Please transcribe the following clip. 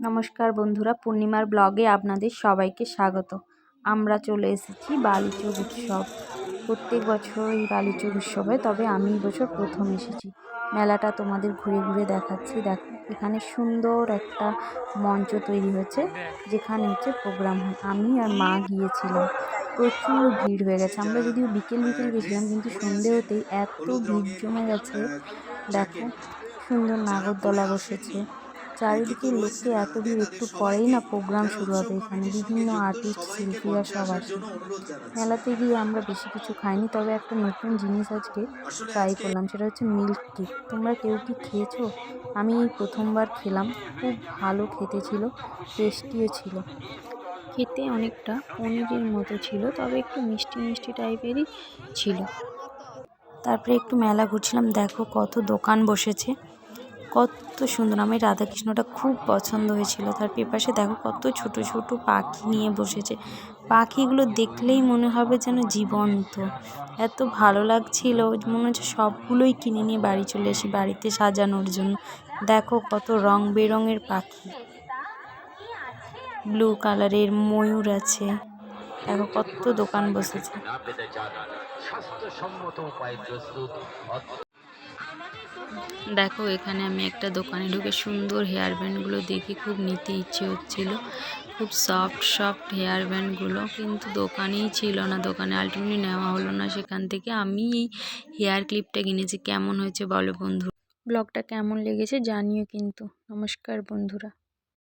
নমস্কার বন্ধুরা, পূর্ণিমার ব্লগে আপনাদের সবাইকে স্বাগত। আমরা চলে এসেছি বালিচুর উৎসব। প্রত্যেক বছর এই বালিচুর উৎসবে, তবে আমি বছর প্রথম এসেছি। মেলাটা তোমাদের ঘুরে ঘুরে দেখাচ্ছি। দেখ, এখানে সুন্দর একটা মঞ্চ তৈরি হয়েছে, যেখানে হচ্ছে প্রোগ্রাম হয়। আমি আর মা গিয়েছিলাম। প্রচুর ভিড় হয়ে গেছে। আমরা যদিও বিকেল বিকেল গেছিলাম, কিন্তু সন্ধে হতেই এত ভিড় জমে গেছে। দেখো, সুন্দর নাগরদোলা বসেছে। চারিদিকে লোককে এত ভিড় একটু পরেই না প্রোগ্রাম শুরু হবে। এখানে বিভিন্ন আর্টিস্ট শিল্পীরা সব আসে। মেলাতে গিয়ে আমরা বেশি কিছু খাইনি, তবে একটা নতুন জিনিস আজকে ট্রাই করলাম, সেটা হচ্ছে মিল্ক কেক তোমরা কেউ কি খেয়েছো? আমি প্রথমবার খেলাম, খুব ভালো খেতে ছিল টেস্টিও ছিল। খেতে অনেকটা পনিরের মতো ছিল, তবে একটু মিষ্টি মিষ্টি টাইপেরই ছিল। তারপরে একটু মেলা ঘুরছিলাম, দেখো কত দোকান বসেছে। কত সুন্দর। আমার রাধাকৃষ্ণটা খুব পছন্দ হয়েছিল। তার পেপাশে দেখো কত ছোট ছোট পাখি নিয়ে বসেছে। পাখিগুলো দেখলেই মনে হবে যেন জীবন্ত। এত ভালো লাগছিল। মনে হচ্ছে সবগুলোই কিনে নিয়ে বাড়ি চলে আসি বাড়িতে সাজানোর জন্য। দেখো কত রং বেরঙের পাখি। ব্লু কালারের ময়ূর আছে। দেখো কত দোকান বসেছে। দেখো, এখানে আমি একটা দোকানে ঢুকে সুন্দর হেয়ার ব্যান্ডগুলো দেখে। খুব নিতে ইচ্ছে হচ্ছিল। খুব সফট সফট হেয়ার ব্যান্ডগুলো কিন্তু দোকানেই ছিল না। দোকানে আলটিমেটলি নেওয়া হলো না। সেখান থেকে আমি এই হেয়ার ক্লিপটা কিনেছি। কেমন হয়েছে বলো বন্ধু? ব্লগটা কেমন লেগেছে জানিও কিন্তু। নমস্কার বন্ধুরা।